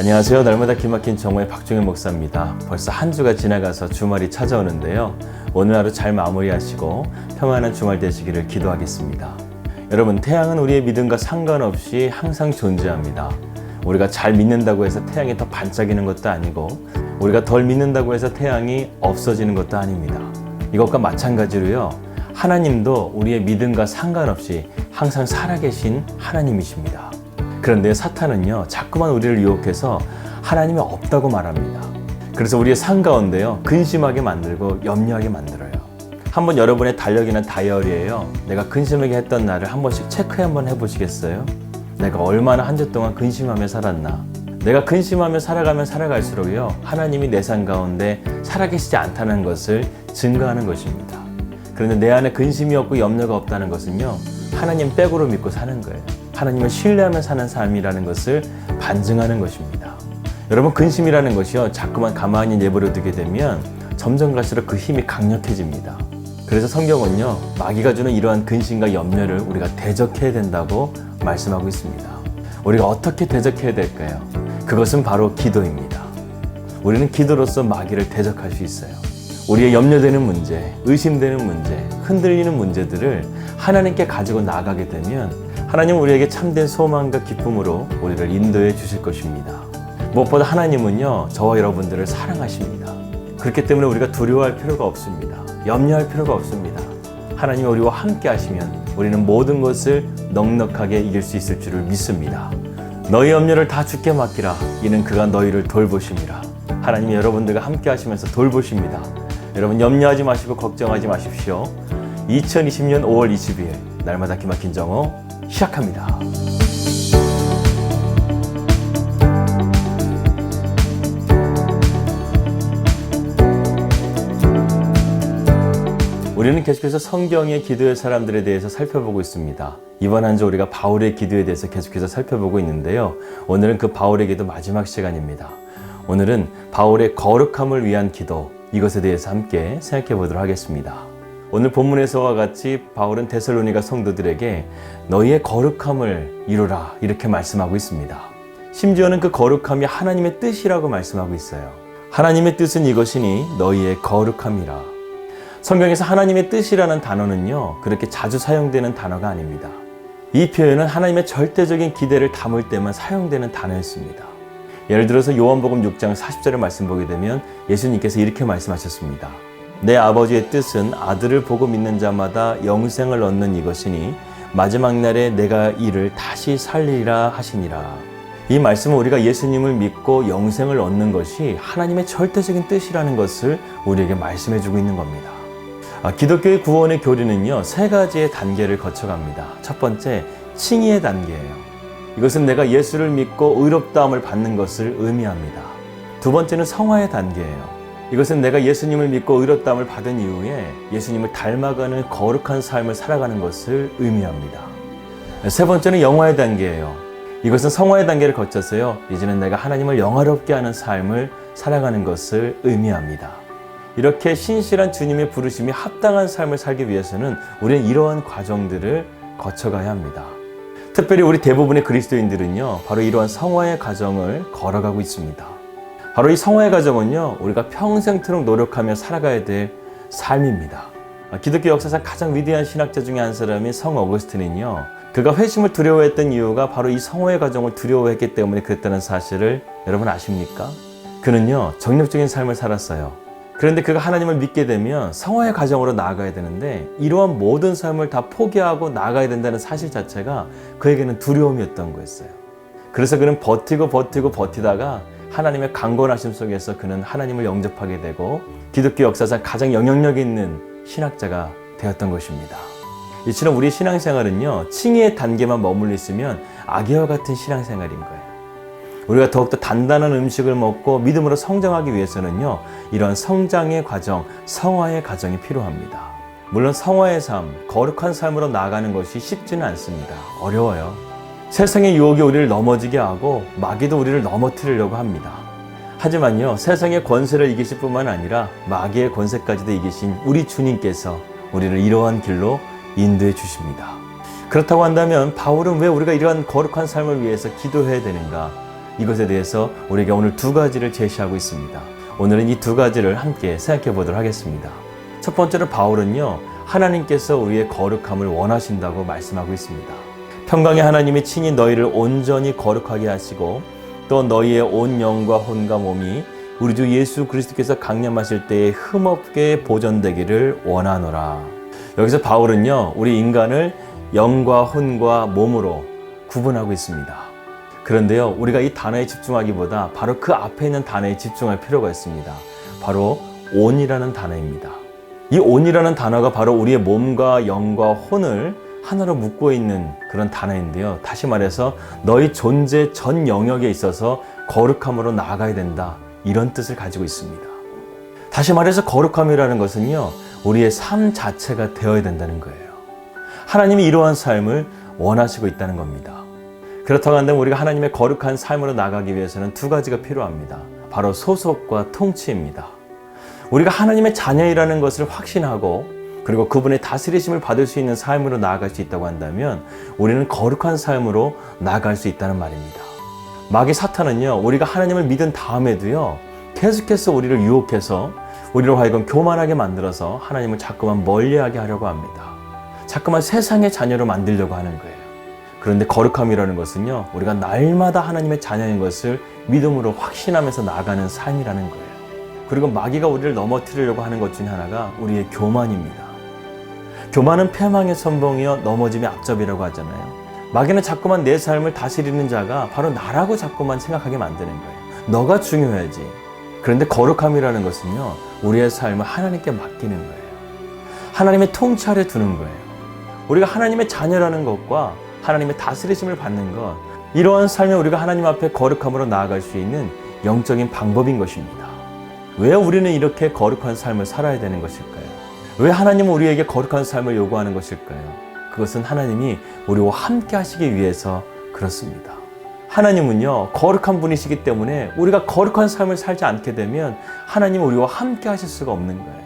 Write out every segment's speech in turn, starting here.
안녕하세요. 날마다 기막힌 정오의 박종현 목사입니다. 벌써 한 주가 지나가서 주말이 찾아오는데요. 오늘 하루 잘 마무리하시고 평안한 주말 되시기를 기도하겠습니다. 여러분, 태양은 우리의 믿음과 상관없이 항상 존재합니다. 우리가 잘 믿는다고 해서 태양이 더 반짝이는 것도 아니고 우리가 덜 믿는다고 해서 태양이 없어지는 것도 아닙니다. 이것과 마찬가지로요. 하나님도 우리의 믿음과 상관없이 항상 살아계신 하나님이십니다. 그런데 사탄은요, 자꾸만 우리를 유혹해서 하나님이 없다고 말합니다. 그래서 우리의 삶 가운데요, 근심하게 만들고 염려하게 만들어요. 한번 여러분의 달력이나 다이어리에요, 내가 근심하게 했던 날을 한 번씩 체크해 한번 해보시겠어요? 내가 얼마나 한 주 동안 근심하며 살았나? 내가 근심하며 살아가면 살아갈수록요, 하나님이 내 삶 가운데 살아계시지 않다는 것을 증거하는 것입니다. 그런데 내 안에 근심이 없고 염려가 없다는 것은요, 하나님 백으로 믿고 사는 거예요. 하나님을 신뢰하며 사는 삶이라는 것을 반증하는 것입니다. 여러분, 근심이라는 것이요, 자꾸만 가만히 내버려 두게 되면 점점 갈수록 그 힘이 강력해집니다. 그래서 성경은요, 마귀가 주는 이러한 근심과 염려를 우리가 대적해야 된다고 말씀하고 있습니다. 우리가 어떻게 대적해야 될까요? 그것은 바로 기도입니다. 우리는 기도로서 마귀를 대적할 수 있어요. 우리의 염려되는 문제, 의심되는 문제, 흔들리는 문제들을 하나님께 가지고 나가게 되면 하나님 우리에게 참된 소망과 기쁨으로 우리를 인도해 주실 것입니다. 무엇보다 하나님은요, 저와 여러분들을 사랑하십니다. 그렇기 때문에 우리가 두려워할 필요가 없습니다. 염려할 필요가 없습니다. 하나님이 우리와 함께 하시면 우리는 모든 것을 넉넉하게 이길 수 있을 줄을 믿습니다. 너희 염려를 다 주께 맡기라. 이는 그가 너희를 돌보심이라. 하나님이 여러분들과 함께 하시면서 돌보십니다. 여러분 염려하지 마시고 걱정하지 마십시오. 2020년 5월 22일 날마다 기막힌 정오 시작합니다. 우리는 계속해서 성경의 기도의 사람들에 대해서 살펴보고 있습니다. 이번 한 주 우리가 바울의 기도에 대해서 계속해서 살펴보고 있는데요. 오늘은 그 바울의 기도 마지막 시간입니다. 오늘은 바울의 거룩함을 위한 기도, 이것에 대해서 함께 생각해 보도록 하겠습니다. 오늘 본문에서와 같이 바울은 데살로니가 성도들에게 너희의 거룩함을 이루라 이렇게 말씀하고 있습니다. 심지어는 그 거룩함이 하나님의 뜻이라고 말씀하고 있어요. 하나님의 뜻은 이것이니 너희의 거룩함이라. 성경에서 하나님의 뜻이라는 단어는요, 그렇게 자주 사용되는 단어가 아닙니다. 이 표현은 하나님의 절대적인 기대를 담을 때만 사용되는 단어였습니다. 예를 들어서 요한복음 6장 40절의 말씀 보게 되면 예수님께서 이렇게 말씀하셨습니다. 내 아버지의 뜻은 아들을 보고 믿는 자마다 영생을 얻는 이것이니 마지막 날에 내가 이를 다시 살리라 하시니라. 이 말씀은 우리가 예수님을 믿고 영생을 얻는 것이 하나님의 절대적인 뜻이라는 것을 우리에게 말씀해 주고 있는 겁니다. 아, 기독교의 구원의 교리는요, 세 가지의 단계를 거쳐갑니다. 첫 번째, 칭의의 단계예요. 이것은 내가 예수를 믿고 의롭다함을 받는 것을 의미합니다. 두 번째는 성화의 단계예요. 이것은 내가 예수님을 믿고 의롭다함을 받은 이후에 예수님을 닮아가는 거룩한 삶을 살아가는 것을 의미합니다. 세 번째는 영화의 단계예요. 이것은 성화의 단계를 거쳐서요, 이제는 내가 하나님을 영화롭게 하는 삶을 살아가는 것을 의미합니다. 이렇게 신실한 주님의 부르심이 합당한 삶을 살기 위해서는 우리는 이러한 과정들을 거쳐가야 합니다. 특별히 우리 대부분의 그리스도인들은요, 바로 이러한 성화의 과정을 걸어가고 있습니다. 바로 이 성화의 과정은요, 우리가 평생토록 노력하며 살아가야 될 삶입니다. 기독교 역사상 가장 위대한 신학자 중에 한 사람인 성 어거스틴은요, 그가 회심을 두려워했던 이유가 바로 이 성화의 과정을 두려워했기 때문에 그랬다는 사실을 여러분 아십니까? 그는요, 정력적인 삶을 살았어요. 그런데 그가 하나님을 믿게 되면 성화의 과정으로 나아가야 되는데 이러한 모든 삶을 다 포기하고 나아가야 된다는 사실 자체가 그에게는 두려움이었던 거였어요. 그래서 그는 버티고 버티고 버티다가 하나님의 강권하심 속에서 그는 하나님을 영접하게 되고 기독교 역사상 가장 영향력 있는 신학자가 되었던 것입니다. 이처럼 우리 신앙생활은요, 칭의의 단계만 머물러 있으면 아기와 같은 신앙생활인 거예요. 우리가 더욱더 단단한 음식을 먹고 믿음으로 성장하기 위해서는요, 이러한 성장의 과정, 성화의 과정이 필요합니다. 물론 성화의 삶, 거룩한 삶으로 나아가는 것이 쉽지는 않습니다. 어려워요. 세상의 유혹이 우리를 넘어지게 하고 마귀도 우리를 넘어뜨리려고 합니다. 하지만요, 세상의 권세를 이기실 뿐만 아니라 마귀의 권세까지도 이기신 우리 주님께서 우리를 이러한 길로 인도해 주십니다. 그렇다고 한다면 바울은 왜 우리가 이러한 거룩한 삶을 위해서 기도해야 되는가? 이것에 대해서 우리에게 오늘 두 가지를 제시하고 있습니다. 오늘은 이 두 가지를 함께 생각해 보도록 하겠습니다. 첫 번째로 바울은요, 하나님께서 우리의 거룩함을 원하신다고 말씀하고 있습니다. 평강의 하나님이 친히 너희를 온전히 거룩하게 하시고 또 너희의 온 영과 혼과 몸이 우리 주 예수 그리스도께서 강림하실 때에 흠없게 보존되기를 원하노라. 여기서 바울은요, 우리 인간을 영과 혼과 몸으로 구분하고 있습니다. 그런데요, 우리가 이 단어에 집중하기보다 바로 그 앞에 있는 단어에 집중할 필요가 있습니다. 바로 온이라는 단어입니다. 이 온이라는 단어가 바로 우리의 몸과 영과 혼을 하나로 묶고 있는 그런 단어인데요. 다시 말해서 너희 존재 전 영역에 있어서 거룩함으로 나아가야 된다. 이런 뜻을 가지고 있습니다. 다시 말해서 거룩함이라는 것은요, 우리의 삶 자체가 되어야 된다는 거예요. 하나님이 이러한 삶을 원하시고 있다는 겁니다. 그렇다고 한다면 우리가 하나님의 거룩한 삶으로 나가기 위해서는 두 가지가 필요합니다. 바로 소속과 통치입니다. 우리가 하나님의 자녀이라는 것을 확신하고 그리고 그분의 다스리심을 받을 수 있는 삶으로 나아갈 수 있다고 한다면 우리는 거룩한 삶으로 나아갈 수 있다는 말입니다. 마귀 사탄은요, 우리가 하나님을 믿은 다음에도요, 계속해서 우리를 유혹해서 우리로 하여금 교만하게 만들어서 하나님을 자꾸만 멀리하게 하려고 합니다. 자꾸만 세상의 자녀로 만들려고 하는 거예요. 그런데 거룩함이라는 것은요, 우리가 날마다 하나님의 자녀인 것을 믿음으로 확신하면서 나아가는 삶이라는 거예요. 그리고 마귀가 우리를 넘어뜨리려고 하는 것 중에 하나가 우리의 교만입니다. 교만은 패망의 선봉이요 넘어짐의 앞잡이라고 하잖아요. 마귀는 자꾸만 내 삶을 다스리는 자가 바로 나라고 자꾸만 생각하게 만드는 거예요. 너가 중요해야지. 그런데 거룩함이라는 것은요, 우리의 삶을 하나님께 맡기는 거예요. 하나님의 통치 아래 두는 거예요. 우리가 하나님의 자녀라는 것과 하나님의 다스리심을 받는 것, 이러한 삶에 우리가 하나님 앞에 거룩함으로 나아갈 수 있는 영적인 방법인 것입니다. 왜 우리는 이렇게 거룩한 삶을 살아야 되는 것일까요? 왜 하나님은 우리에게 거룩한 삶을 요구하는 것일까요? 그것은 하나님이 우리와 함께 하시기 위해서 그렇습니다. 하나님은요, 거룩한 분이시기 때문에 우리가 거룩한 삶을 살지 않게 되면 하나님은 우리와 함께 하실 수가 없는 거예요.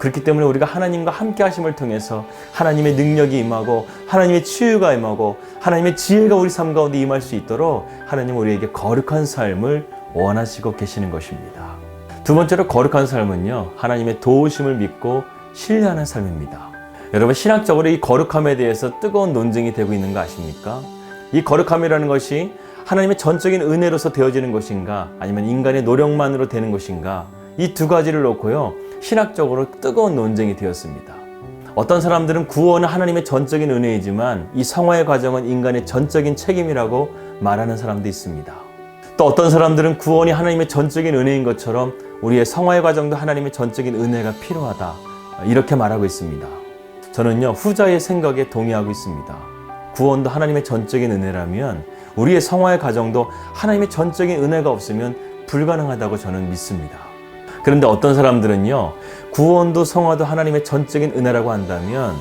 그렇기 때문에 우리가 하나님과 함께 하심을 통해서 하나님의 능력이 임하고 하나님의 치유가 임하고 하나님의 지혜가 우리 삶 가운데 임할 수 있도록 하나님 우리에게 거룩한 삶을 원하시고 계시는 것입니다. 두 번째로 거룩한 삶은요, 하나님의 도우심을 믿고 신뢰하는 삶입니다. 여러분, 신학적으로 이 거룩함에 대해서 뜨거운 논쟁이 되고 있는 거 아십니까? 이 거룩함이라는 것이 하나님의 전적인 은혜로서 되어지는 것인가, 아니면 인간의 노력만으로 되는 것인가, 이 두 가지를 놓고요, 신학적으로 뜨거운 논쟁이 되었습니다. 어떤 사람들은 구원은 하나님의 전적인 은혜이지만 이 성화의 과정은 인간의 전적인 책임이라고 말하는 사람도 있습니다. 또 어떤 사람들은 구원이 하나님의 전적인 은혜인 것처럼 우리의 성화의 과정도 하나님의 전적인 은혜가 필요하다. 이렇게 말하고 있습니다. 저는요, 후자의 생각에 동의하고 있습니다. 구원도 하나님의 전적인 은혜라면 우리의 성화의 과정도 하나님의 전적인 은혜가 없으면 불가능하다고 저는 믿습니다. 그런데 어떤 사람들은요, 구원도 성화도 하나님의 전적인 은혜라고 한다면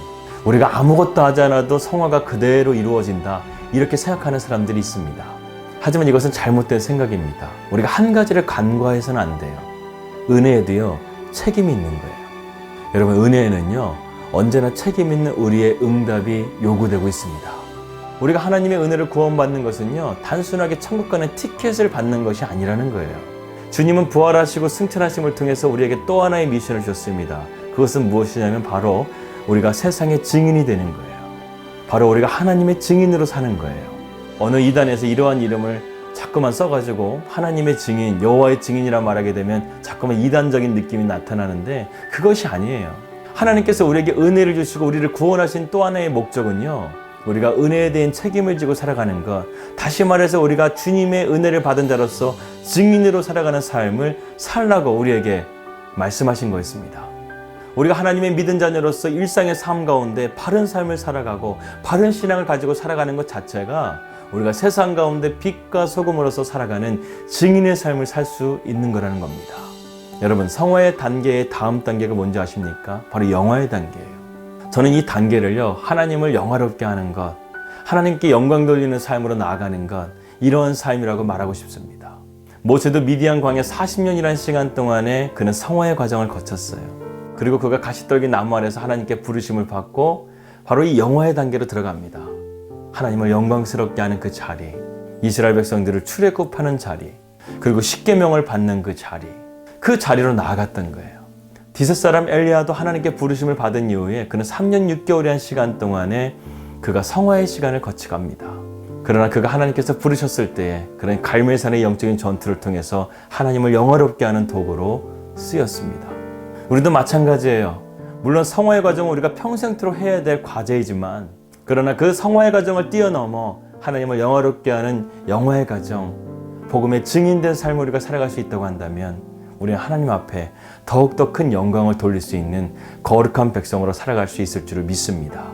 우리가 아무것도 하지 않아도 성화가 그대로 이루어진다. 이렇게 생각하는 사람들이 있습니다. 하지만 이것은 잘못된 생각입니다. 우리가 한 가지를 간과해서는 안 돼요. 은혜에도요, 책임이 있는 거예요. 여러분, 은혜에는요, 언제나 책임 있는 우리의 응답이 요구되고 있습니다. 우리가 하나님의 은혜를 구원받는 것은요, 단순하게 천국 가는 티켓을 받는 것이 아니라는 거예요. 주님은 부활하시고 승천하심을 통해서 우리에게 또 하나의 미션을 주셨습니다. 그것은 무엇이냐면 바로 우리가 세상의 증인이 되는 거예요. 바로 우리가 하나님의 증인으로 사는 거예요. 어느 이단에서 이러한 이름을 자꾸만 써가지고 하나님의 증인, 여호와의 증인이라 말하게 되면 자꾸만 이단적인 느낌이 나타나는데 그것이 아니에요. 하나님께서 우리에게 은혜를 주시고 우리를 구원하신 또 하나의 목적은요. 우리가 은혜에 대한 책임을 지고 살아가는 것. 다시 말해서 우리가 주님의 은혜를 받은 자로서 증인으로 살아가는 삶을 살라고 우리에게 말씀하신 거였습니다. 우리가 하나님의 믿은 자녀로서 일상의 삶 가운데 바른 삶을 살아가고 바른 신앙을 가지고 살아가는 것 자체가 우리가 세상 가운데 빛과 소금으로서 살아가는 증인의 삶을 살 수 있는 거라는 겁니다. 여러분, 성화의 단계의 다음 단계가 뭔지 아십니까? 바로 영화의 단계예요. 저는 이 단계를요, 하나님을 영화롭게 하는 것, 하나님께 영광 돌리는 삶으로 나아가는 것, 이러한 삶이라고 말하고 싶습니다. 모세도 미디안 광야 40년이라는 시간 동안에 그는 성화의 과정을 거쳤어요. 그리고 그가 가시떨기 나무 아래서 하나님께 부르심을 받고 바로 이 영화의 단계로 들어갑니다. 하나님을 영광스럽게 하는 그 자리. 이스라엘 백성들을 출애굽하는 자리, 그리고 십계명을 받는 그 자리, 그 자리로 나아갔던 거예요. 디스 사람 엘리야도 하나님께 부르심을 받은 이후에 그는 3년 6개월이란 시간 동안에 그가 성화의 시간을 거쳐갑니다. 그러나 그가 하나님께서 부르셨을 때에 그런 갈멜산의 영적인 전투를 통해서 하나님을 영화롭게 하는 도구로 쓰였습니다. 우리도 마찬가지예요. 물론 성화의 과정은 우리가 평생토록 해야 될 과제이지만 그러나 그 성화의 과정을 뛰어넘어 하나님을 영화롭게 하는 영화의 과정, 복음의 증인된 삶을 우리가 살아갈 수 있다고 한다면 우리는 하나님 앞에 더욱더 큰 영광을 돌릴 수 있는 거룩한 백성으로 살아갈 수 있을 줄을 믿습니다.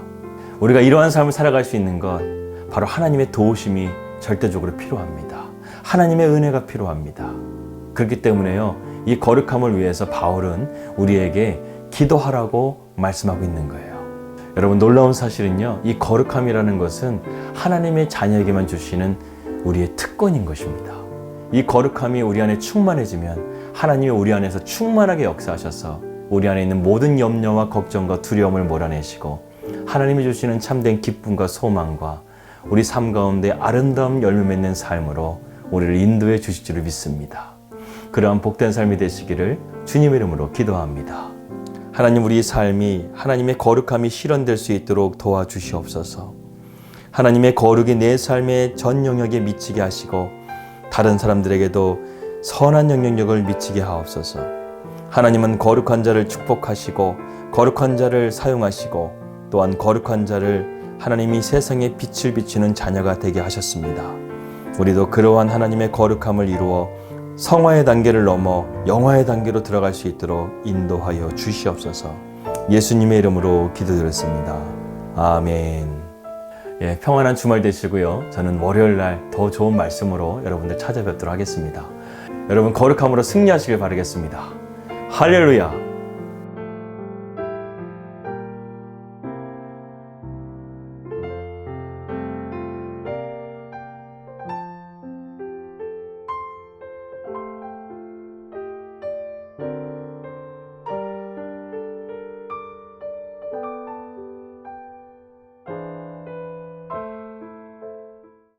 우리가 이러한 삶을 살아갈 수 있는 것 바로 하나님의 도우심이 절대적으로 필요합니다. 하나님의 은혜가 필요합니다. 그렇기 때문에요. 이 거룩함을 위해서 바울은 우리에게 기도하라고 말씀하고 있는 거예요. 여러분 놀라운 사실은요. 이 거룩함이라는 것은 하나님의 자녀에게만 주시는 우리의 특권인 것입니다. 이 거룩함이 우리 안에 충만해지면 하나님이 우리 안에서 충만하게 역사하셔서 우리 안에 있는 모든 염려와 걱정과 두려움을 몰아내시고 하나님이 주시는 참된 기쁨과 소망과 우리 삶 가운데 아름다운 열매 맺는 삶으로 우리를 인도해 주실 줄을 믿습니다. 그러한 복된 삶이 되시기를 주님 이름으로 기도합니다. 하나님 우리 삶이 하나님의 거룩함이 실현될 수 있도록 도와주시옵소서. 하나님의 거룩이 내 삶의 전 영역에 미치게 하시고 다른 사람들에게도 선한 영향력을 미치게 하옵소서. 하나님은 거룩한 자를 축복하시고 거룩한 자를 사용하시고 또한 거룩한 자를 하나님이 세상에 빛을 비추는 자녀가 되게 하셨습니다. 우리도 그러한 하나님의 거룩함을 이루어 성화의 단계를 넘어 영화의 단계로 들어갈 수 있도록 인도하여 주시옵소서. 예수님의 이름으로 기도드렸습니다. 아멘. 예, 평안한 주말 되시고요. 저는 월요일 날 더 좋은 말씀으로 여러분들 찾아뵙도록 하겠습니다. 여러분 거룩함으로 승리하시길 바라겠습니다. 할렐루야.